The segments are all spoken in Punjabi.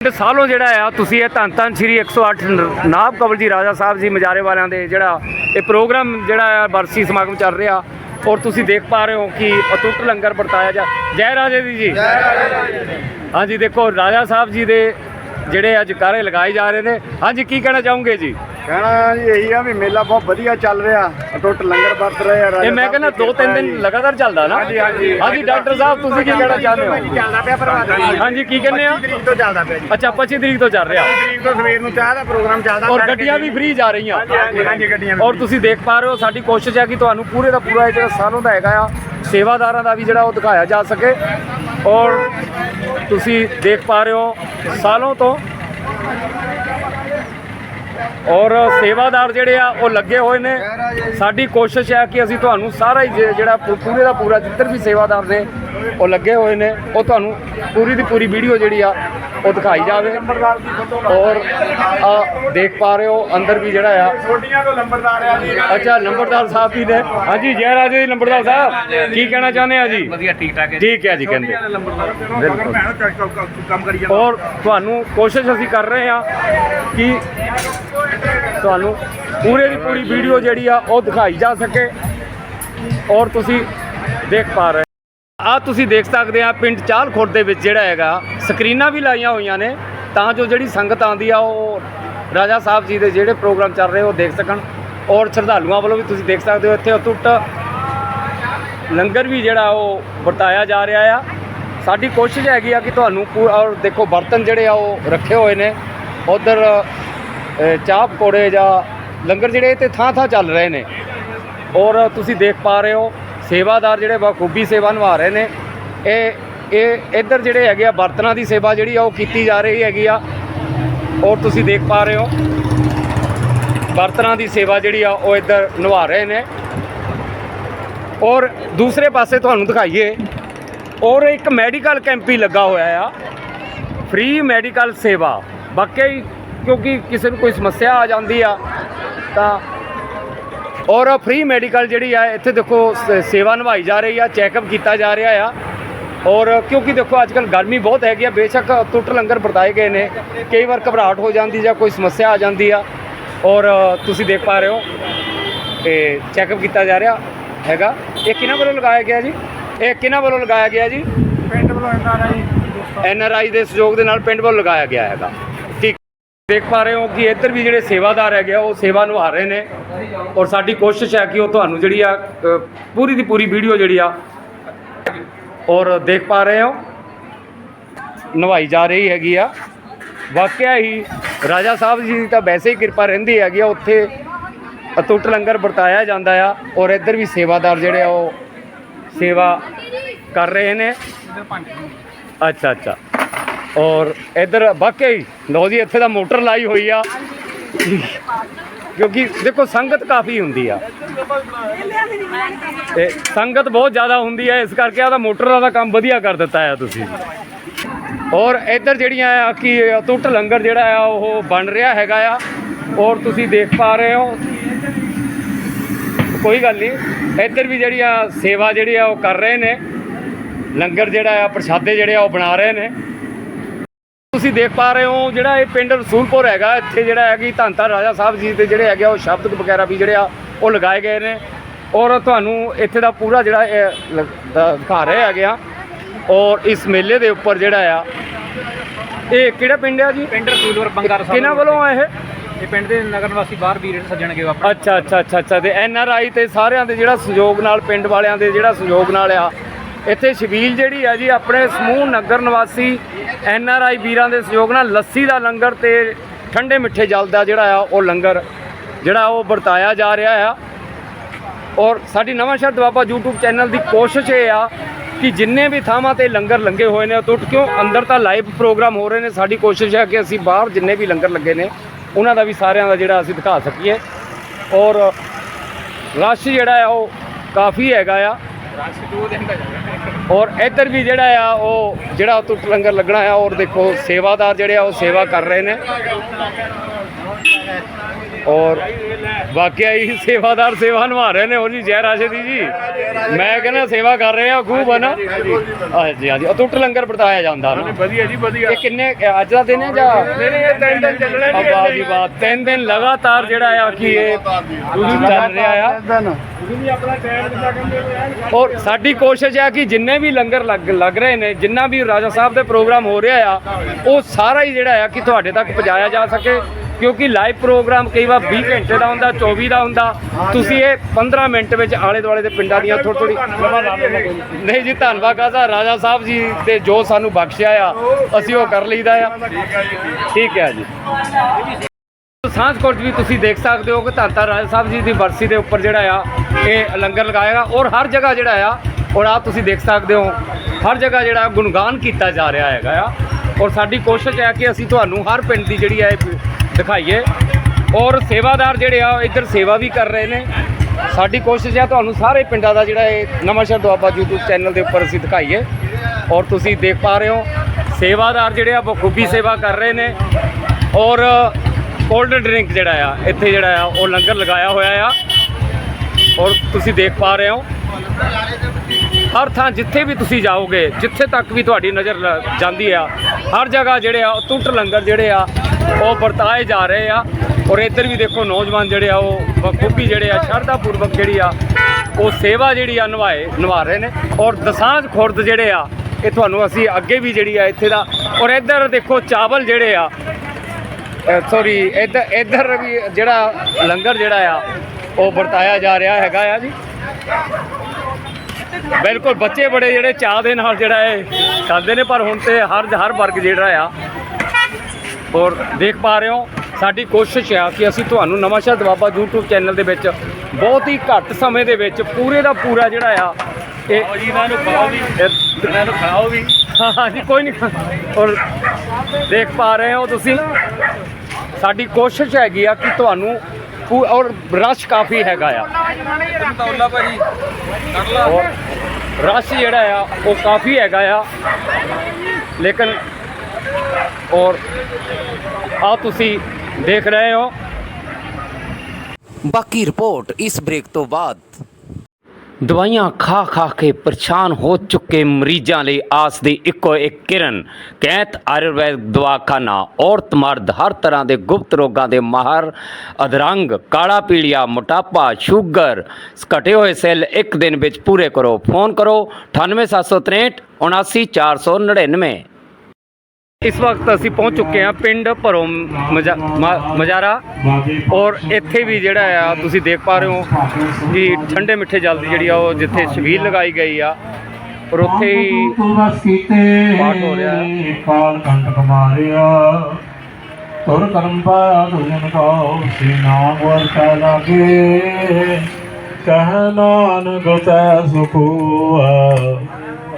ਪਿੰਡ ਸਾਲੋਂ ਜਿਹੜਾ ਆ, ਤੁਸੀਂ ਇਹ ਧੰਨ ਧੰਨ ਸ਼੍ਰੀ 108 ਨ- ਨਾਭ ਕਬਲ ਜੀ ਰਾਜਾ ਸਾਹਿਬ ਜੀ ਮਜਾਰੇ ਵਾਲਿਆਂ ਦੇ ਜਿਹੜਾ ਇਹ ਪ੍ਰੋਗਰਾਮ ਜਿਹੜਾ ਆ ਬਰਸੀ ਸਮਾਗਮ ਚੱਲ ਰਿਹਾ ਔਰ ਤੁਸੀਂ ਦੇਖ ਪਾ ਰਹੇ ਹੋ ਕਿ ਅਟੁੱਟ ਲੰਗਰ ਵਰਤਾਇਆ ਜਾ, ਜੈ ਰਾਜੇ ਦੀ ਜੀ। ਹਾਂਜੀ, ਦੇਖੋ ਰਾਜਾ ਸਾਹਿਬ ਜੀ ਦੇ ਜਿਹੜੇ ਅੱਜ ਕਾਰੇ ਲਗਾਏ ਜਾ ਰਹੇ ਨੇ। ਹਾਂਜੀ, ਕੀ ਕਹਿਣਾ ਚਾਹੋਗੇ ਜੀ? ਕਹਿਣਾ ਜੀ ਇਹੀ ਆ ਵੀ ਮੇਲਾ ਬਹੁਤ ਵਧੀਆ ਚੱਲ ਰਿਹਾ। ਅਟੁੱਟ ਲੰਗਰ ਵਰਤ ਰਹੇ ਆ ਰਾਜਾ ਇਹ ਮੈਂ ਕਹਿੰਦਾ ਦੀ ਤਿੰਨ ਦਿਨ ਲਗਾਤਾਰ ਚੱਲਦਾ ਨਾ। ਹਾਂਜੀ, ਹਾਂਜੀ। ਹਾਂਜੀ ਡਾਕਟਰ ਸਾਹਿਬ ਤੁਸੀਂ ਕੀ ਕਹਿਣਾ ਚਾਹੁੰਦੇ ਹੋ? ਚੱਲਦਾ ਪਿਆ ਪ੍ਰਭਾਤ ਹਾਂਜੀ ਕੀ ਕਹਿੰਦੇ ਆ? ਤਰੀਕ ਤੋਂ ਚੱਲਦਾ ਪਿਆ ਜੀ। ਅੱਛਾ 25 ਤਰੀਕ ਤੋਂ ਚੱਲ ਰਿਹਾ। ਤਰੀਕ ਤੋਂ ਸਵੇਰ ਨੂੰ ਚਾਹ ਦਾ ਪ੍ਰੋਗਰਾਮ ਚੱਲਦਾ ਔਰ ਗੱਡੀਆਂ ਵੀ ਫ੍ਰੀ ਜਾ ਰਹੀਆਂ। ਹਾਂਜੀ ਹਾਂਜੀ ਗੱਡੀਆਂ ਔਰ ਤੁਸੀਂ ਦੇਖ ਪਾ ਰਹੇ ਹੋ ਸਾਡੀ ਕੋਸ਼ਿਸ਼ ਹੈ ਕਿ ਤੁਹਾਨੂੰ ਪੂਰੇ ਦਾ ਪੂਰਾ ਜਿਹੜਾ ਸਾਲੋਂ ਦਾ ਹੈਗਾ ਆ ਸੇਵਾਦਾਰਾਂ ਦਾ ਵੀ ਜਿਹੜਾ ਉਹ ਦਿਖਾਇਆ ਜਾ ਸਕੇ। ਔਰ ਤੁਸੀਂ ਦੇਖ ਪਾ ਰਹੇ ਹੋ ਸਾਲੋਂ ਤੋਂ ਔਰ ਸੇਵਾਦਾਰ ਜਿਹੜੇ ਆ, ਉਹ ਲੱਗੇ ਹੋਏ ਨੇ। ਸਾਡੀ ਕੋਸ਼ਿਸ਼ ਹੈ ਕਿ ਅਸੀਂ ਤੁਹਾਨੂੰ ਸਾਰਾ ਹੀ ਜੇ- ਜਿਹੜਾ ਪੂਰੇ ਦਾ ਪੂਰਾ ਜਿੱਧਰ ਵੀ ਸੇਵਾਦਾਰ ਨੇ ਉਹ ਲੱਗੇ ਹੋਏ ਨੇ ਉਹ ਤੁਹਾਨੂੰ ਪੂਰੀ ਦੀ ਪੂਰੀ ਵੀਡੀਓ ਜਿਹੜੀ ਆ ਉਹ ਦਿਖਾਈ ਜਾਵੇ। ਔਰ ਆ ਦੇਖ ਪਾ ਰਹੇ ਹੋ ਅੰਦਰ ਵੀ ਜਿਹੜਾ ਆ। ਛੋਟੀਆਂ ਤੋਂ ਲੰਬਰਦਾਰ ਆ ਜੀ ਅੱਛਾ ਨੰਬਰਦਾਰ ਸਾਹਿਬ ਵੀ ਨੇ। ਹਾਂਜੀ ਜੈ ਰਾਜੇ ਜੀ ਨੰਬਰਦਾਰ ਸਾਹਿਬ। ਕੀ ਕਹਿਣਾ ਚਾਹੁੰਦੇ ਆ ਜੀ? ਵਧੀਆ ਠੀਕ ਠਾਕ ਹੈ ਠੀਕ ਹੈ ਜੀ ਕਹਿੰਦੇ। ਬਿਲਕੁਲ। ਕੰਮ ਕਰੀ ਜਾਂਦਾ ਔਰ ਤੁਹਾਨੂੰ ਕੋਸ਼ਿਸ਼ ਅਸੀਂ ਕਰ ਰਹੇ ਹਾਂ ਕਿ ਤੁਹਾਨੂੰ ਪੂਰੇ ਦੀ ਪੂਰੀ ਵੀਡੀਓ ਜਿਹੜੀ ਆ ਉਹ ਦਿਖਾਈ ਜਾ ਸਕੇ। ਔਰ ਤੁਸੀਂ ਦੇਖ ਪਾ ਰਹੇ ਆ ਤੁਸੀਂ ਦੇਖ ਸਕਦੇ ਆ, ਪਿੰਡ ਚਾਲ ਖੁਰਦ ਦੇ ਵਿੱਚ ਜਿਹੜਾ ਹੈਗਾ, ਸਕਰੀਨਾਂ ਵੀ ਲਾਈਆਂ ਹੋਈਆਂ ਨੇ, ਤਾਂ ਜੋ ਜਿਹੜੀ ਸੰਗਤ ਆਉਂਦੀ ਆ, ਉਹ ਰਾਜਾ ਸਾਹਿਬ ਜੀ ਦੇ ਜਿਹੜੇ ਪ੍ਰੋਗਰਾਮ ਚੱਲ ਰਹੇ ਉਹ ਦੇਖ ਸਕਣ। ਔਰ ਸ਼ਰਧਾਲੂਆਂ ਵੱਲੋਂ ਵੀ ਤੁਸੀਂ ਦੇਖ ਸਕਦੇ ਹੋ, ਇੱਥੇ ਅਟੁੱਟ ਲੰਗਰ ਵੀ ਜਿਹੜਾ ਉਹ ਵਰਤਾਇਆ ਜਾ ਰਿਹਾ ਆ। ਸਾਡੀ ਕੋਸ਼ਿਸ਼ ਹੈਗੀ ਆ ਕਿ ਤੁਹਾਨੂੰ ਪੂ- ਔਰ ਦੇਖੋ, ਬਰਤਨ ਜਿਹੜੇ ਆ, ਉਹ ਰੱਖੇ ਹੋਏ ਨੇ। ਉਧਰ ਚਾਹ ਪਕੌੜੇ ਜਾਂ ਲੰਗਰ ਜਿਹੜੇ ਤੇ ਥਾਂ ਥਾਂ ਚੱਲ ਰਹੇ ਨੇ। ਔਰ ਤੁਸੀਂ ਦੇਖ ਪਾ ਰਹੇ ਹੋ ਸੇਵਾਦਾਰ ਜਿਹੜੇ ਬਖੂਬੀ ਸੇਵਾ ਨਿਭਾ ਰਹੇ ਨੇ। ਇਹ ਇਹ ਇੱਧਰ ਜਿਹੜੇ ਹੈਗੇ ਆ ਬਰਤਨਾਂ ਦੀ ਸੇਵਾ ਜਿਹੜੀ ਆ ਉਹ ਕੀਤੀ ਜਾ ਰਹੀ ਹੈਗੀ ਆ। ਔਰ ਤੁਸੀਂ ਦੇਖ ਪਾ ਰਹੇ ਹੋ। ਬਰਤਨਾਂ ਦੀ ਸੇਵਾ ਜਿਹੜੀ ਆ ਉਹ ਇੱਧਰ ਨਿਭਾ ਰਹੇ ਨੇ। ਔਰ ਦੂਸਰੇ ਪਾਸੇ ਤੁਹਾਨੂੰ ਦਿਖਾਈਏ। ਔਰ ਇੱਕ ਮੈਡੀਕਲ ਕੈਂਪ ਵੀ ਲੱਗਾ ਹੋਇਆ ਆ। ਫ੍ਰੀ ਮੈਡੀਕਲ ਸੇਵਾ। ਵਾਕਈ ਕਿਉਂਕਿ ਕਿਸੇ ਨੂੰ ਕੋਈ ਸਮੱਸਿਆ ਆ ਜਾਂਦੀ ਆ, ਤਾਂ ਔਰ ਫ੍ਰੀ ਮੈਡੀਕਲ ਜਿਹੜੀ ਆ ਇੱਥੇ ਦੇਖੋ ਸੇਵਾ ਨਿਭਾਈ ਜਾ ਰਹੀ ਆ ਚੈੱਕਅਪ ਕੀਤਾ ਜਾ ਰਿਹਾ ਆ। ਔਰ ਕਿਉਂਕਿ ਦੇਖੋ ਅੱਜ ਕੱਲ ਗਰਮੀ ਬਹੁਤ ਹੈਗੀ ਆ ਬੇਸ਼ੱਕ ਟੁੱਟ ਲੰਗਰ ਵਰਤਾਏ ਗਏ ਨੇ। ਕਈ ਵਾਰ ਘਬਰਾਹਟ ਹੋ ਜਾਂਦੀ ਜਾਂ ਕੋਈ ਸਮੱਸਿਆ ਆ ਜਾਂਦੀ ਆ। ਔਰ ਤੁਸੀਂ ਦੇਖ ਪਾ ਰਹੇ ਹੋ ਤੇ ਚੈੱਕਅਪ ਕੀਤਾ ਜਾ ਰਿਹਾ ਹੈਗਾ। ਇਹ ਕਿਹਨਾਂ ਵੱਲੋਂ ਲਗਾਇਆ ਗਿਆ ਜੀ? ਇਹ ਕਿਹਨਾਂ ਵੱਲੋਂ ਲਗਾਇਆ ਗਿਆ ਜੀ? ਪਿੰਡ ਵੱਲੋਂ ਐਨ ਆਰ ਆਈ ਦੇ ਸਹਿਯੋਗ ਦੇ ਨਾਲ ਪਿੰਡ ਵੱਲੋਂ ਲਗਾਇਆ ਗਿਆ ਹੈਗਾ। ਦੇਖ ਪਾ ਰਹੇ ਹੋ ਕਿ ਇੱਧਰ ਵੀ ਜਿਹੜੇ ਸੇਵਾਦਾਰ ਹੈਗੇ ਆ ਉਹ ਸੇਵਾ ਨਿਭਾ ਰਹੇ ਨੇ। ਔਰ ਸਾਡੀ ਕੋਸ਼ਿਸ਼ ਹੈ ਕਿ ਉਹ ਤੁਹਾਨੂੰ ਜਿਹੜੀ ਆ ਅ, ਪੂਰੀ ਦੀ ਪੂਰੀ ਵੀਡੀਓ ਜਿਹੜੀ ਆ ਔਰ ਦੇਖ ਪਾ ਰਹੇ ਹੋ। ਨਿਭਾਈ ਜਾ ਰਹੀ ਹੈਗੀ ਆ। ਵਾਕਿਆ ਹੀ ਰਾਜਾ ਸਾਹਿਬ ਜੀ ਦੀ ਤਾਂ ਵੈਸੇ ਹੀ ਕਿਰਪਾ ਰਹਿੰਦੀ ਹੈਗੀ ਆ ਉੱਥੇ ਅਟੁੱਟ ਲੰਗਰ ਵਰਤਾਇਆ ਜਾਂਦਾ ਆ ਔਰ ਇੱਧਰ ਵੀ ਸੇਵਾਦਾਰ ਜਿਹੜੇ ਆ ਉਹ ਸੇਵਾ ਕਰ ਰਹੇ ਨੇ। ਅੱਛਾ ਅੱਛਾ। ਔਰ ਇੱਧਰ ਵਾਕਈ ਲਓ ਜੀ, ਇੱਥੇ ਦਾ ਮੋਟਰ ਲਾਈ ਹੋਈ ਆ। ਕਿਉਂਕਿ ਦੇਖੋ, ਸੰਗਤ ਕਾਫੀ ਹੁੰਦੀ ਆ। ਤੇ ਸੰਗਤ ਬਹੁਤ ਜ਼ਿਆਦਾ ਹੁੰਦੀ ਹੈ ਇਸ ਕਰਕੇ ਆਦਾ ਮੋਟਰਾਂ ਦਾ ਕੰਮ ਵਧੀਆ ਕਰ ਦਿੱਤਾ ਆ ਤੁਸੀਂ। ਔਰ ਇੱਧਰ ਜਿਹੜੀਆਂ ਆ, ਕਿ ਅਟੁੱਟ ਲੰਗਰ ਜਿਹੜਾ ਆ, ਉਹ ਬਣ ਰਿਹਾ ਹੈਗਾ ਆ। ਔਰ ਤੁਸੀਂ ਦੇਖ ਪਾ ਰਹੇ ਹੋ। ਕੋਈ ਗੱਲ ਨਹੀਂ, ਇੱਧਰ ਵੀ ਜਿਹੜੀ ਆ ਸੇਵਾ ਜਿਹੜੀ ਆ, ਉਹ ਕਰ ਰਹੇ ਨੇ। ਲੰਗਰ ਜਿਹੜਾ ਆ, ਪ੍ਰਸ਼ਾਦੇ ਜਿਹੜੇ ਆ, ਉਹ ਬਣਾ ਰਹੇ ਨੇ। ਤੁਸੀਂ ਦੇਖ ਪਾ ਰਹੇ ਹੋ ਜਿਹੜਾ ਇਹ ਪਿੰਡ ਰਸੂਲਪੁਰ ਹੈਗਾ ਇੱਥੇ ਜਿਹੜਾ ਹੈ ਕਿ ਧੰਨ ਰਾਜਾ ਸਾਹਿਬ ਜੀ ਦੇ ਜਿਹੜੇ ਹੈਗੇ ਉਹ ਸ਼ਬਦ ਵਗੈਰਾ ਵੀ ਜਿਹੜੇ ਆ ਉਹ ਲਗਾਏ ਗਏ ਨੇ। ਔਰ ਤੁਹਾਨੂੰ ਇੱਥੇ ਦਾ ਪੂਰਾ ਜਿਹੜਾ ਦਿਖਾ ਰਹੇ ਹੈਗੇ ਆ। ਔਰ ਇਸ ਮੇਲੇ ਦੇ ਉੱਪਰ ਜਿਹੜਾ ਆ ਇਹ ਕਿਹੜਾ ਪਿੰਡ ਆ ਜੀ? ਪਿੰਡ ਰਸੂਲਪੁਰ ਬੰਗਾਰ ਸਾਹਿਬ ਕਿਹਨਾਂ ਵੱਲੋਂ ਆ ਇਹ? ਇਹ ਪਿੰਡ ਦੇ ਨਗਰ ਨਿਵਾਸੀ ਬਾਹਰ ਵੀਰ ਸੱਜਣਗੇ ਆਪਣੇ। ਅੱਛਾ ਅੱਛਾ ਅੱਛਾ ਅੱਛਾ ਤੇ ਐਨ ਆਰ ਆਈ ਤੇ ਸਾਰਿਆਂ ਦੇ ਜਿਹੜਾ ਸਹਿਯੋਗ ਨਾਲ ਪਿੰਡ ਵਾਲਿਆਂ ਦੇ ਜਿਹੜਾ ਸਹਿਯੋਗ ਨਾਲ ਆ ਇੱਥੇ ਛਬੀਲ ਜਿਹੜੀ ਆ ਜੀ, ਆਪਣੇ ਸਮੂਹ ਨਗਰ ਨਿਵਾਸੀ ਐਨ ਆਰ ਆਈ ਵੀਰਾਂ ਦੇ ਸਹਿਯੋਗ ਨਾਲ ਲੱਸੀ ਦਾ ਲੰਗਰ ਤੇ ਠੰਡੇ ਮਿੱਠੇ ਜਲ ਦਾ ਜਿਹੜਾ ਆ, ਉਹ ਲੰਗਰ, ਜਿਹੜਾ ਉਹ ਵਰਤਾਇਆ ਜਾ ਰਿਹਾ ਆ। ਔਰ ਸਾਡੀ ਨਵਾਂ ਸ਼ਹਿਰ ਦੁਆਬਾ YouTube ਚੈਨਲ ਦੀ ਕੋਸ਼ਿਸ਼ ਇਹ ਆ ਕਿ ਜਿੰਨੇ ਵੀ ਥਾਵਾਂ ਤੇ ਲੰਗਰ ਲੱਗੇ ਹੋਏ ਨੇ ਟੁੱਟ ਕਿਉਂ ਅੰਦਰ ਤਾਂ ਲਾਈਵ ਪ੍ਰੋਗਰਾਮ ਹੋ ਰਹੇ ਨੇ। ਸਾਡੀ ਕੋਸ਼ਿਸ਼ ਹੈ ਕਿ ਅਸੀਂ ਬਾਹਰ ਜਿੰਨੇ ਵੀ ਲੰਗਰ ਲੱਗੇ ਨੇ, ਉਹਨਾਂ ਦਾ ਵੀ ਸਾਰਿਆਂ ਦਾ ਜਿਹੜਾ ਅਸੀਂ ਦਿਖਾ ਸਕੀਏ। ਔਰ ਰਸ਼ ਜਿਹੜਾ ਆ, ਉਹ ਕਾਫੀ ਹੈਗਾ ਆ। ਔਰ ਇੱਧਰ ਵੀ ਜਿਹੜਾ ਆ, ਉਹ ਜਿਹੜਾ ਟੁੱਟ ਲੰਗਰ ਲੱਗਣਾ ਆ, ਔਰ ਦੇਖੋ ਸੇਵਾਦਾਰ ਜਿਹੜੇ ਆ, ਉਹ ਸੇਵਾ ਕਰ ਰਹੇ ਨੇ। ਔਰ ਵਾਕਿਆ ਹੀ ਸੇਵਾਦਾਰ ਸੇਵਾ ਨਿਭਾ ਰਹੇ ਨੇ ਹੋਰ ਜੀ ਜੈ ਰਾਸ਼ਦੀ ਜੀ। ਮੈਂ ਕਹਿੰਦਾ ਸੇਵਾ ਕਰ ਰਹੇ ਆ ਖੂਬ ਹਨ ਹਾਂਜੀ ਹਾਂਜੀ ਅਟੁੱਟ ਲੰਗਰ ਵਰਤਾਇਆ ਜਾਂਦਾ। ਨਾ ਵਧੀਆ ਜੀ ਵਧੀਆ। ਇਹ ਕਿੰਨੇ ਅੱਜ ਦਾ ਦਿਨ ਹੈ ਜਾਂ? ਨਹੀਂ ਨਹੀਂ ਇਹ ਤਿੰਨ ਦਿਨ ਚੱਲਣੇ ਆ ਵਾਹ ਜੀ ਵਾਹ ਤਿੰਨ ਦਿਨ ਲਗਾਤਾਰ ਜਿਹੜਾ ਆ ਕਿ ਇਹ ਚੱਲ ਰਿਹਾ ਆ। ਔਰ ਸਾਡੀ ਕੋਸ਼ਿਸ਼ ਹੈ ਕਿ ਜਿੰਨੇ ਵੀ ਲੰਗਰ ਲੱਗ ਲੱਗ ਰਹੇ ਨੇ ਜਿੰਨਾ ਵੀ ਰਾਜਾ ਸਾਹਿਬ ਦੇ ਪ੍ਰੋਗਰਾਮ ਹੋ ਰਿਹਾ ਆ ਉਹ ਸਾਰਾ ਹੀ ਜਿਹੜਾ ਆ ਕਿ ਤੁਹਾਡੇ ਤੱਕ ਪਹੁੰਚਾਇਆ ਜਾ ਸਕੇ। ਕਿਉਂਕਿ ਲਾਈਵ ਪ੍ਰੋਗਰਾਮ ਕਈ ਵਾਰ 20 ਘੰਟੇ ਦਾ ਹੁੰਦਾ 24 ਦਾ ਹੁੰਦਾ। ਤੁਸੀਂ ਇਹ 15 ਮਿੰਟ ਵਿੱਚ ਆਲੇ ਦੁਆਲੇ ਦੇ ਪਿੰਡਾਂ ਦੀਆਂ ਥੋੜੀ ਥੋੜੀ ਨਹੀਂ ਜੀ, ਧੰਨਵਾਦ ਕਾਜ਼ਾ ਰਾਜਾ ਸਾਹਿਬ ਜੀ ਤੇ ਜੋ ਸਾਨੂੰ ਬਖਸ਼ਿਆ ਆ, ਅਸੀਂ ਉਹ ਕਰ ਲਈਦਾ ਆ। ਠੀਕ ਹੈ ਜੀ। ਸਾਂਝ ਸਾਂਝਕੋਟ ਵੀ ਤੁਸੀਂ ਦੇਖ ਸਕਦੇ ਹੋ ਕਿ ਧੰਤਾ ਰਾਜਾ ਸਾਹਿਬ ਜੀ ਦੀ ਬਰਸੀ ਦੇ ਉੱਪਰ ਜਿਹੜਾ ਆ, ਇਹ ਲੰਗਰ ਲਗਾਏਗਾ ਔਰ ਹਰ ਜਗ੍ਹਾ ਜਿਹੜਾ ਆ ਔਰ ਆ ਤੁਸੀਂ ਦੇਖ ਸਕਦੇ ਹੋ, ਹਰ ਜਗ੍ਹਾ ਜਿਹੜਾ ਗੁਣਗਾਨ ਕੀਤਾ ਜਾ ਰਿਹਾ ਹੈਗਾ ਆ। ਔਰ ਸਾਡੀ ਕੋਸ਼ਿਸ਼ ਹੈ ਕਿ ਅਸੀਂ ਤੁਹਾਨੂੰ ਹਰ ਪਿੰਡ ਦੀ ਜਿਹੜੀ ਹੈ ਦਿਖਾਈਏ। ਔਰ ਸੇਵਾਦਾਰ ਜਿਹੜੇ ਆ, ਇੱਧਰ ਸੇਵਾ ਵੀ ਕਰ ਰਹੇ ਨੇ। ਸਾਡੀ ਕੋਸ਼ਿਸ਼ ਹੈ ਤੁਹਾਨੂੰ ਸਾਰੇ ਪਿੰਡਾਂ ਦਾ ਜਿਹੜਾ ਇਹ ਨਵਾਂਸ਼ਹਿਰ ਦੁਆਬਾ YouTube ਚੈਨਲ ਦੇ ਉੱਪਰ ਅਸੀਂ ਦਿਖਾਈਏ। ਔਰ ਤੁਸੀਂ ਦੇਖ ਪਾ ਰਹੇ ਹੋ, ਸੇਵਾਦਾਰ ਜਿਹੜੇ ਆ ਬਖੂਬੀ ਸੇਵਾ ਕਰ ਰਹੇ ਨੇ। ਔਰ ਕੋਲਡ ਡਰਿੰਕ ਜਿਹੜਾ ਆ, ਇੱਥੇ ਜਿਹੜਾ ਆ, ਉਹ ਲੰਗਰ ਲਗਾਇਆ ਹੋਇਆ ਆ। ਔਰ ਤੁਸੀਂ ਦੇਖ ਪਾ ਰਹੇ ਹੋ। ਹਰ ਥਾਂ ਜਿੱਥੇ ਵੀ ਤੁਸੀਂ ਜਾਓਗੇ, ਜਿੱਥੇ ਤੱਕ ਵੀ ਤੁਹਾਡੀ ਨਜ਼ਰ ਲ- ਜਾਂਦੀ ਆ, ਹਰ ਜਗ੍ਹਾ ਜਿਹੜੇ ਆ, ਉਹ ਟੁੱਟ ਲੰਗਰ ਜਿਹੜੇ ਆ ਉਹ ਵਰਤਾਏ ਜਾ ਰਹੇ ਆ। ਔਰ ਇੱਧਰ ਵੀ ਦੇਖੋ ਨੌਜਵਾਨ ਜਿਹੜੇ ਆ, ਉਹ ਬਖੂਬੀ ਜਿਹੜੇ ਆ ਸ਼ਰਧਾ ਪੂਰਵਕ ਜਿਹੜੀ ਆ, ਉਹ ਸੇਵਾ ਜਿਹੜੀ ਆ ਨਿਭਾਏ, ਨਿਭਾ ਰਹੇ ਨੇ। ਔਰ ਦਸਾਂਝ ਖੁਰਦ ਜਿਹੜੇ ਆ, ਇਹ ਤੁਹਾਨੂੰ ਅਸੀਂ ਅੱਗੇ ਵੀ ਜਿਹੜੀ ਆ ਇੱਥੇ ਦਾ ਔਰ ਇੱਧਰ ਦੇਖੋ ਚਾਵਲ ਜਿਹੜੇ ਆ ਸੌਰੀ ਇੱਧਰ ਇੱਧਰ ਵੀ ਜਿਹੜਾ ਲੰਗਰ ਜਿਹੜਾ ਆ, ਉਹ ਵਰਤਾਇਆ ਜਾ ਰਿਹਾ ਹੈਗਾ ਆ ਜੀ। ਬਿਲਕੁਲ ਬੱਚੇ ਬੜੇ ਜਿਹੜੇ ਚਾਹ ਦੇ ਨਾਲ ਜਿਹੜਾ ਇਹ ਖਾਂਦੇ ਨੇ, ਪਰ ਹੁਣ ਤੇ ਹਰ ਹਰ ਵਰਗ ਜਿਹੜਾ ਆ ਔਰ ਦੇਖ ਪਾ ਰਹੇ ਹੋ ਸਾਡੀ ਕੋਸ਼ਿਸ਼ ਆ ਕਿ ਅਸੀਂ ਤੁਹਾਨੂੰ ਨਵਾਂਸ਼ਹਿਰ ਦਵਾਬਾ YouTube ਚੈਨਲ ਦੇ ਵਿੱਚ ਬਹੁਤ ਹੀ ਘੱਟ ਸਮੇਂ ਦੇ ਵਿੱਚ ਪੂਰੇ ਦਾ ਪੂਰਾ ਜਿਹੜਾ ਆ ਇਹ ਇਹਨਾਂ ਨੂੰ ਖਾਓ ਵੀ ਇਹਨਾਂ ਨੂੰ ਖਾਓ ਵੀ। ਹਾਂ ਜੀ ਕੋਈ ਨਹੀਂ। ਔਰ ਦੇਖ ਪਾ ਰਹੇ ਹੋ ਤੁਸੀਂ। ਸਾਡੀ ਕੋਸ਼ਿਸ਼ ਹੈਗੀ ਆ ਕਿ ਤੁਹਾਨੂੰ ਪੂ- ਔਰ ਰਸ਼ ਕਾਫੀ ਹੈਗਾ ਆ। ਤੌਲਾ ਭਾਜੀ। ਕਰ ਲਾ। ਔਰ ਰਸ਼ ਜਿਹੜਾ ਆ ਉਹ ਕਾਫੀ ਹੈਗਾ ਆ। ਲੇਕਿਨ ਔਰ ਆ ਤੁਸੀਂ ਦੇਖ ਰਹੇ ਹੋ। ਬਾਕੀ ਰਿਪੋਰਟ ਇਸ ਬ੍ਰੇਕ ਤੋਂ ਬਾਅਦ। ਦਵਾਈਆਂ ਖਾ ਖਾ ਕੇ ਪਰੇਸ਼ਾਨ ਹੋ ਚੁੱਕੇ ਮਰੀਜ਼ਾਂ ਲਈ ਆਸ ਦੀ ਇੱਕੋ ਇੱਕ ਕਿਰਨ ਕੈਂਤ ਆਯੁਰਵੈਦ ਦਵਾਖਾਨਾ ਔਰਤ ਮਰਦ ਹਰ ਤਰ੍ਹਾਂ ਦੇ ਗੁਪਤ ਰੋਗਾਂ ਦੇ ਮਾਹਰ ਅਧਰੰਗ ਕਾਲਾ ਪੀਲੀਆ ਮੋਟਾਪਾ ਸ਼ੂਗਰ ਘਟੇ ਹੋਏ ਸੈੱਲ ਇੱਕ ਦਿਨ ਵਿੱਚ ਪੂਰੇ ਕਰੋ। ਫੋਨ ਕਰੋ 98763 79499 ਇਸ ਵਕਤ ਅਸੀਂ ਪਹੁੰਚ ਚੁੱਕੇ ਹਾਂ ਪਿੰਡ ਭਰੋ ਮਜਾ- ਮ- ਮਜਾਰਾ ਔਰ ਇੱਥੇ ਵੀ ਜਿਹੜਾ ਆ, ਤੁਸੀਂ ਦੇਖ ਪਾ ਰਹੇ ਹੋ ਕਿ ਠੰਡੇ ਮਿੱਠੇ ਜਲ ਦੀ ਜਿਹੜੀ ਆ ਉਹ ਜਿੱਥੇ ਸ਼ਬੀਲ ਲਗਾਈ ਗਈ ਆ ਔਰ ਉੱਥੇ ਹੀ ਪਾਠ ਹੋ ਰਿਹਾ ਹੈ। ਕਾਲ ਕੰਟਕ ਮਾਰਿਆ ਤੁਰ ਕਰਮ ਪਾਇਆ ਤੁਜਨ ਕੋ ਸੇ ਨਾਮ ਵਰਤਾ ਲਾਗੇ ਕਹਿ ਨਾਨਕ ਤੈ ਸੁਖੂਆ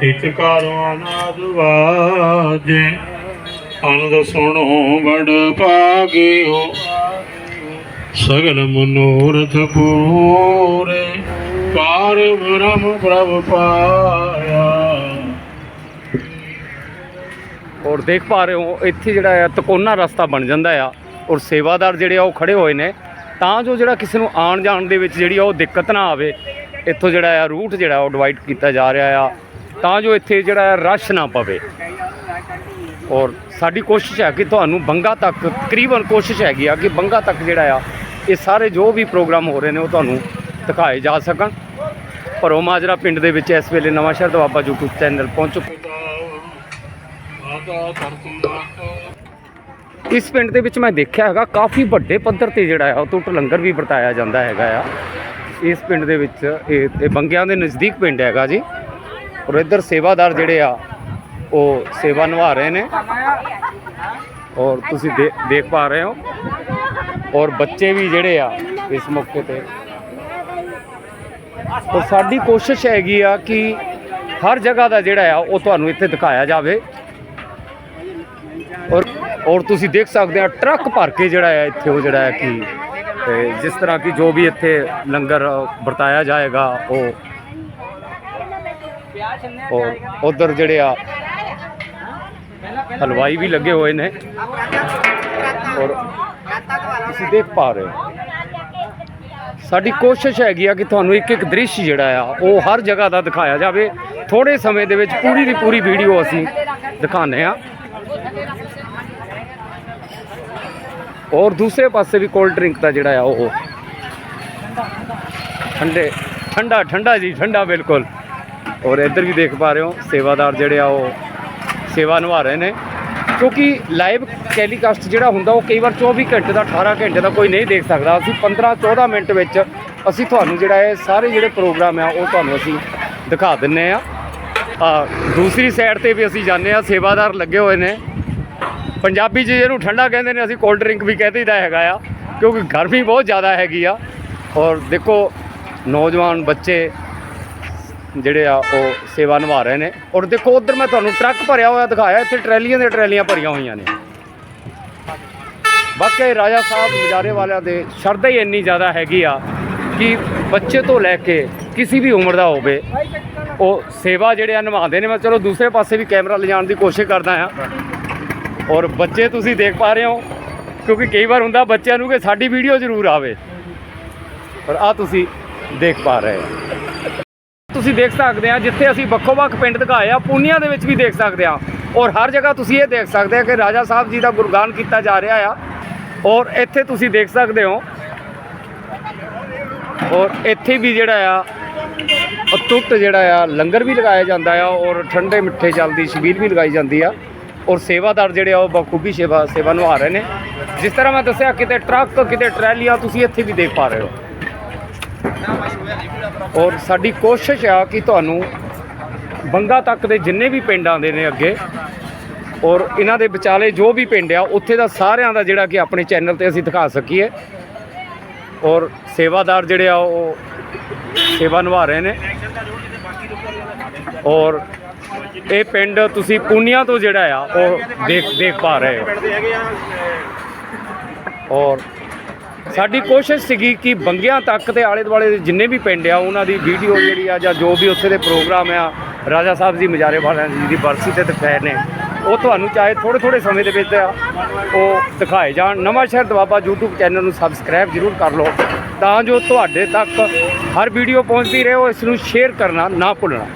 ਇਤ ਕਾਰਵਾਨਾ ਦੁਆਜੇ ਅਨੰਦ ਸੁਣੋ ਬੜ ਭਾਗਿਓ। ਸਗਲ ਮਨੋਰਥ ਪੂਰੇ, ਪਾਰ ਬ੍ਰਹਮ ਪ੍ਰਭ ਪਾਇਆ। ਔਰ ਦੇਖ ਪਾ ਰਹੇ ਹੋ, ਇੱਥੇ ਜਿਹੜਾ ਆ, ਤਕੋਨਾ ਰਸਤਾ ਬਣ ਜਾਂਦਾ ਆ, ਔਰ ਸੇਵਾਦਾਰ ਜਿਹੜੇ ਆ, ਉਹ ਖੜੇ ਹੋਏ ਨੇ। ਤਾਂ ਜੋ ਜਿਹੜਾ ਕਿਸੇ ਨੂੰ ਆਉਣ ਜਾਣ ਦੇ ਵਿੱਚ ਜਿਹੜੀ ਆ, ਉਹ ਦਿੱਕਤ ਨਾ ਆਵੇ, ਇੱਥੋਂ ਜਿਹੜਾ ਆ, ਰੂਟ ਜਿਹੜਾ ਉਹ ਡਿਵਾਈਡ ਕੀਤਾ ਜਾ ਰਿਹਾ ਆ। ਤਾਂ ਜੋ ਇੱਥੇ ਜਿਹੜਾ ਰਸ਼ ਨਾ ਪਵੇ। ਔਰ ਸਾਡੀ ਕੋਸ਼ਿਸ਼ ਹੈ ਕਿ ਤੁਹਾਨੂੰ ਬੰਗਾ ਤੱਕ ਤਕਰੀਬਨ ਕੋਸ਼ਿਸ਼ ਹੈਗੀ ਆ ਕਿ ਬੰਗਾ ਤੱਕ ਜਿਹੜਾ ਆ, ਇਹ ਸਾਰੇ ਜੋ ਵੀ ਪ੍ਰੋਗਰਾਮ ਹੋ ਰਹੇ ਨੇ ਉਹ ਤੁਹਾਨੂੰ ਦਿਖਾਏ ਜਾ ਸਕਣ। ਭਰੋ ਮਾਜਰਾ ਪਿੰਡ ਦੇ ਵਿੱਚ ਇਸ ਵੇਲੇ ਨਵਾਂ ਸ਼ਹਿਰ ਦਵਾਬਾ YouTube ਚੈਨਲ ਪਹੁੰਚ ਚੁੱਕੇ ਇਸ ਪਿੰਡ ਦੇ ਵਿੱਚ ਮੈਂ ਦੇਖਿਆ ਹੈਗਾ, ਕਾਫੀ ਵੱਡੇ ਪੱਧਰ ਤੇ ਜਿਹੜਾ ਆ, ਉਹ ਟੁੱਟ ਲੰਗਰ ਵੀ ਵਰਤਾਇਆ ਜਾਂਦਾ ਹੈਗਾ ਆ। ਇਸ ਪਿੰਡ ਦੇ ਵਿੱਚ ਇਹ ਬੰਗਿਆਂ ਦੇ ਨਜ਼ਦੀਕ ਪਿੰਡ ਹੈਗਾ ਜੀ। ਔਰ ਇੱਧਰ ਸੇਵਾਦਾਰ ਜਿਹੜੇ ਆ ਉਹ ਸੇਵਾ ਨਿਭਾ ਰਹੇ ਨੇ। ਔਰ ਤੁਸੀਂ ਦੇ- ਦੇਖ ਪਾ ਰਹੇ ਹੋ। ਔਰ ਬੱਚੇ ਵੀ ਜਿਹੜੇ ਆ ਇਸ ਮੌਕੇ ਤੇ। ਔਰ ਸਾਡੀ ਕੋਸ਼ਿਸ਼ ਹੈਗੀ ਆ ਕਿ ਹਰ ਜਗ੍ਹਾ ਦਾ ਜਿਹੜਾ ਆ, ਉਹ ਤੁਹਾਨੂੰ ਇੱਥੇ ਦਿਖਾਇਆ ਜਾਵੇ। ਔਰ ਔਰ ਤੁਸੀਂ ਦੇਖ ਸਕਦੇ ਆ, ਟਰੱਕ ਭਰ ਕੇ ਜਿਹੜਾ ਹੈ ਇੱਥੇ ਉਹ ਜਿਹੜਾ ਹੈ ਕਿ ਜਿਸ ਤਰ੍ਹਾਂ ਕਿ ਜੋ ਵੀ ਇੱਥੇ ਲੰਗਰ ਵਰਤਾਇਆ ਜਾਏਗਾ, ਉਹ ਔਰ ਉਧਰ ਜਿਹੜੇ ਆ ਹਲਵਾਈ ਵੀ ਲੱਗੇ ਹੋਏ ਨੇ ਔਰ ਤੁਸੀਂ ਦੇਖ ਪਾ ਰਹੇ ਹੋ। ਸਾਡੀ ਕੋਸ਼ਿਸ਼ ਹੈਗੀ ਆ ਕਿ ਤੁਹਾਨੂੰ ਇੱਕ ਇੱਕ ਦ੍ਰਿਸ਼ ਜਿਹੜਾ ਆ, ਉਹ ਹਰ ਜਗ੍ਹਾ ਦਾ ਦਿਖਾਇਆ ਜਾਵੇ। ਥੋੜੇ ਸਮੇਂ ਦੇ ਵਿੱਚ ਪੂਰੀ ਦੀ ਪੂਰੀ ਵੀਡੀਓ ਅਸੀਂ ਦਿਖਾਉਂਦੇ ਆ ਔਰ ਦੂਸਰੇ ਪਾਸੇ ਵੀ ਕੋਲਡ ਡਰਿੰਕ ਦਾ ਜਿਹੜਾ ਆ, ਉਹ ਠੰਡੇ, ਠੰਡਾ ਠੰਡਾ ਜੀ, ਠੰਡਾ ਬਿਲਕੁਲ। ਔਰ ਇੱਧਰ ਵੀ ਦੇਖ ਪਾ ਰਹੇ ਹੋ, ਸੇਵਾਦਾਰ ਜਿਹੜੇ ਆ, ਉਹ ਸੇਵਾ ਨਿਭਾ ਰਹੇ ਨੇ। ਕਿਉਂਕਿ ਲਾਈਵ ਟੈਲੀਕਾਸਟ ਜਿਹੜਾ ਹੁੰਦਾ, ਉਹ ਕਈ ਵਾਰ 24 ਘੰਟੇ ਦਾ 18 ਘੰਟੇ ਦਾ ਕੋਈ ਨਹੀਂ ਦੇਖ ਸਕਦਾ। ਅਸੀਂ 15 14 ਮਿੰਟ ਵਿੱਚ ਅਸੀਂ ਤੁਹਾਨੂੰ ਜਿਹੜਾ ਇਹ ਸਾਰੇ ਜਿਹੜੇ ਪ੍ਰੋਗਰਾਮ ਆ, ਉਹ ਤੁਹਾਨੂੰ ਅਸੀਂ ਦਿਖਾ ਦਿੰਨੇ ਆ। ਦੂਸਰੀ ਸਾਈਡ ਤੇ ਵੀ ਅਸੀਂ ਜਾਂਦੇ ਆ, ਸੇਵਾਦਾਰ ਲੱਗੇ ਹੋਏ ਨੇ। ਪੰਜਾਬੀ 'ਚ ਜਿਹਨੂੰ ਠੰਡਾ ਕਹਿੰਦੇ ਨੇ, ਅਸੀਂ ਕੋਲਡ ਡਰਿੰਕ ਵੀ ਕਹਿ ਦਾ ਹੈਗਾ ਆ। ਕਿਉਂਕਿ ਗਰਮੀ ਬਹੁਤ ਜ਼ਿਆਦਾ ਹੈਗੀ ਆ। ਔਰ ਦੇਖੋ, ਨੌਜਵਾਨ ਬੱਚੇ ਜਿਹੜੇ ਆ ਉਹ ਸੇਵਾ ਨਿਭਾ ਰਹੇ ਨੇ। ਔਰ ਦੇਖੋ, ਉਧਰ ਮੈਂ ਤੁਹਾਨੂੰ ਟਰੱਕ ਭਰਿਆ ਹੋਇਆ ਦਿਖਾਇਆ, ਇੱਥੇ ਟਰੈਲੀਆਂ ਦੇ ਟਰੈਲੀਆਂ ਭਰੀਆਂ ਹੋਈਆਂ ਨੇ। ਵਾਕਿਆ ਰਾਜਾ ਸਾਹਿਬ ਮਜਾਰੇ ਵਾਲਿਆਂ ਦੇ ਸ਼ਰਧਾ ਹੀ ਇੰਨੀ ਜ਼ਿਆਦਾ ਹੈਗੀ ਆ ਕਿ ਬੱਚੇ ਤੋਂ ਲੈ ਕੇ ਕਿਸੇ ਵੀ ਉਮਰ ਦਾ ਹੋਵੇ, ਉਹ ਸੇਵਾ ਜਿਹੜੇ ਆ ਨਿਭਾਉਂਦੇ ਨੇ। ਮੈਂ ਚਲੋ ਦੂਸਰੇ ਪਾਸੇ ਵੀ ਕੈਮਰਾ ਲਿਜਾਣ ਦੀ ਕੋਸ਼ਿਸ਼ ਕਰਦਾ ਆ ਔਰ ਬੱਚੇ ਤੁਸੀਂ ਦੇਖ ਪਾ ਰਹੇ ਹੋ, ਕਿਉਂਕਿ ਕਈ ਵਾਰ ਹੁੰਦਾ ਬੱਚਿਆਂ ਨੂੰ ਕਿ ਸਾਡੀ ਵੀਡੀਓ ਜ਼ਰੂਰ ਆਵੇ। ਪਰ ਆ ਤੁਸੀਂ ਦੇਖ ਪਾ ਰਹੇ ਹੋ। ਤੁਸੀਂ ਦੇਖ ਸਕਦੇ ਆ, ਜਿੱਥੇ ਅਸੀਂ ਵੱਖੋ ਵੱਖ ਪਿੰਡ ਦਿਖਾਏ ਆ, ਪੂਨੀਆਂ ਦੇ ਵਿੱਚ ਵੀ ਦੇਖ ਸਕਦੇ ਆ। ਔਰ ਹਰ ਜਗ੍ਹਾ ਤੁਸੀਂ ਇਹ ਦੇਖ ਸਕਦੇ ਆ ਕਿ ਰਾਜਾ ਸਾਹਿਬ ਜੀ ਦਾ ਗੁਰਗਾਨ ਕੀਤਾ ਜਾ ਰਿਹਾ ਆ। ਔਰ ਇੱਥੇ ਤੁਸੀਂ ਦੇਖ ਸਕਦੇ ਹੋ, ਔਰ ਇੱਥੇ ਵੀ ਜਿਹੜਾ ਆ, ਅਤੁੱਟ ਜਿਹੜਾ ਆ, ਲੰਗਰ ਵੀ ਲਗਾਇਆ ਜਾਂਦਾ ਆ, ਔਰ ਠੰਡੇ ਮਿੱਠੇ ਜਲ ਸ਼ਬੀਲ ਵੀ ਲਗਾਈ ਜਾਂਦੀ ਆ। ਔਰ ਸੇਵਾਦਾਰ ਜਿਹੜੇ ਆ, ਉਹ ਬਖੂਬੀ ਸੇਵਾ ਸੇਵਾ ਨਿਭਾ ਰਹੇ ਨੇ। ਜਿਸ ਤਰ੍ਹਾਂ ਮੈਂ ਦੱਸਿਆ, ਕਿਤੇ ਟਰੱਕ, ਕਿਤੇ ਟਰੈਲੀਆਂ ਤੁਸੀਂ ਇੱਥੇ ਵੀ ਦੇਖ ਪਾ ਰਹੇ ਹੋ। ਔਰ ਸਾਡੀ ਕੋਸ਼ਿਸ਼ ਆ ਕਿ ਤੁਹਾਨੂੰ ਬੰਗਾ ਤੱਕ ਦੇ ਜਿੰਨੇ ਵੀ ਪਿੰਡ ਆਉਂਦੇ ਨੇ ਅੱਗੇ, ਔਰ ਇਹਨਾਂ ਦੇ ਵਿਚਾਲੇ ਜੋ ਵੀ ਪਿੰਡ ਆ, ਉੱਥੇ ਦਾ ਸਾਰਿਆਂ ਦਾ ਜਿਹੜਾ ਕਿ ਆਪਣੇ ਚੈਨਲ ਤੇ ਅਸੀਂ ਦਿਖਾ ਸਕੀਏ। ਔਰ ਸੇਵਾਦਾਰ ਜਿਹੜੇ ਆ, ਉਹ ਸੇਵਾ ਨਿਭਾ ਰਹੇ ਨੇ। ਔਰ ਇਹ ਪਿੰਡ ਤੁਸੀਂ ਪੂਨੀਆ ਤੋਂ ਜਿਹੜਾ ਆ, ਉਹ ਦੇਖ ਦੇਖ ਪਾ ਰਹੇ ਹੋ। ਔਰ ਸਾਡੀ ਕੋਸ਼ਿਸ਼ ਸੀਗੀ ਕਿ ਬੰਗਿਆਂ ਤੱਕ ਤੇ ਆਲੇ ਦੁਆਲੇ ਦੇ ਜਿੰਨੇ ਵੀ ਪਿੰਡ ਆ, ਉਹਨਾਂ ਦੀ ਵੀਡੀਓ ਜਿਹੜੀ ਆ ਜਾਂ ਜੋ ਵੀ ਉੱਥੇ ਦੇ ਪ੍ਰੋਗਰਾਮ ਆ, ਰਾਜਾ ਸਾਹਿਬ ਜੀ ਮਜਾਰੇ ਵਾਲਿਆਂ ਜੀ ਦੀ ਬਰਸੀ ਤੇ ਦਿਖਾਏ ਨੇ, ਉਹ ਤੁਹਾਨੂੰ ਚਾਹੇ ਥੋੜੇ ਥੋੜੇ ਸਮੇਂ ਦੇ ਵਿੱਚ ਉਹ ਦਿਖਾਏ ਜਾਣ। ਨਵਾਂ ਸ਼ਹਿਰ ਦਵਾਬਾ YouTube ਚੈਨਲ ਨੂੰ ਸਬਸਕ੍ਰਾਈਬ ਜ਼ਰੂਰ ਕਰ ਲਓ, ਤਾਂ ਜੋ ਤੁਹਾਡੇ ਤੱਕ ਹਰ ਵੀਡੀਓ ਪਹੁੰਚਦੀ ਰਹੇ, ਉਹ ਇਸ ਨੂੰ ਸ਼ੇਅਰ ਕਰਨਾ ਨਾ ਭੁੱਲਣਾ।